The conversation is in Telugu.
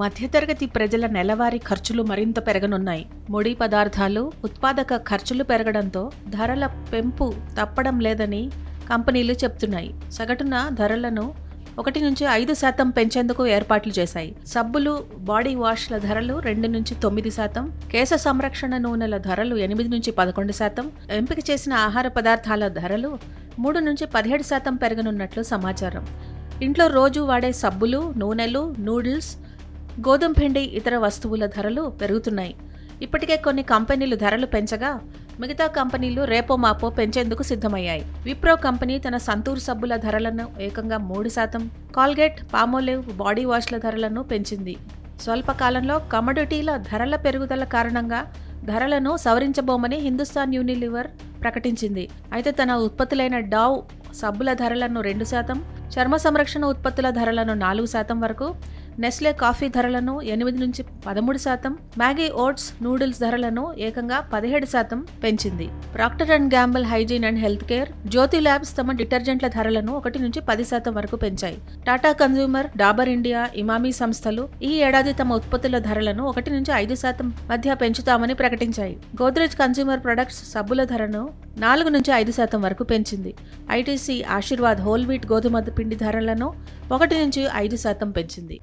మధ్యతరగతి ప్రజల నెలవారీ ఖర్చులు మరింత పెరగనున్నాయి. ముడి పదార్థాలు ఉత్పాదక ఖర్చులు పెరగడంతో ధరల పెంపు తప్పడం లేదని కంపెనీలు చెప్తున్నాయి. సగటున ధరలను ఒకటి నుంచి ఐదు శాతం పెంచేందుకు ఏర్పాట్లు చేశాయి. సబ్బులు బాడీ వాష్ల ధరలు రెండు నుంచి తొమ్మిది శాతం కేశ సంరక్షణ నూనెల ధరలు ఎనిమిది నుంచి పదకొండు శాతం ఎంపిక చేసిన ఆహార పదార్థాల ధరలు మూడు నుంచి పదిహేడు శాతం పెరగనున్నట్లు సమాచారం. ఇంట్లో రోజు వాడే సబ్బులు నూనెలు నూడిల్స్ గోధుమ పిండి ఇతర వస్తువుల ధరలు పెరుగుతున్నాయి. ఇప్పటికే కొన్ని కంపెనీలు ధరలు పెంచగా మిగతా కంపెనీలు రేపో మాపో పెంచేందుకు సిద్ధమయ్యాయి. విప్రో కంపెనీ తన సంతూర్ సబ్బుల ధరలను ఏకంగా మూడు శాతం కాల్గేట్ పామోలివ్ బాడీ వాష్ల ధరలను పెంచింది. స్వల్పకాలంలో కమోడిటీల ధరల పెరుగుదల కారణంగా ధరలను సవరించబోమని హిందుస్థాన్ యూనిలివర్ ప్రకటించింది. అయితే తన ఉత్పత్తులైన డావ్ సబ్బుల ధరలను రెండు శాతం చర్మ సంరక్షణ ఉత్పత్తుల ధరలను నాలుగు శాతం వరకు నెస్లే కాఫీ ధరలను ఎనిమిది నుంచి పదమూడు శాతం మ్యాగీ ఓట్స్ నూడిల్స్ ధరలను ఏకంగా పదిహేడు శాతం పెంచింది. Procter and Gamble hygiene and health care Jyothy labs తమ డిటర్జెంట్ల ధరలను ఒకటి నుంచి పది శాతం వరకు పెంచాయి. టాటా కన్జ్యూమర్ డాబర్ ఇండియా ఇమామీ సంస్థలు ఈ ఏడాది తమ ఉత్పత్తుల ధరలను ఒకటి నుంచి ఐదు శాతం మధ్య పెంచుతామని ప్రకటించాయి. గోద్రేజ్ కన్జ్యూమర్ ప్రొడక్ట్స్ సబ్బుల ధరను నాలుగు నుంచి ఐదు శాతం వరకు పెంచింది. ఐటీసీ ఆశీర్వాద్ హోల్ వీట్ గోధుమ పిండి ధరలను ఒకటి నుంచి ఐదు శాతం పెంచింది.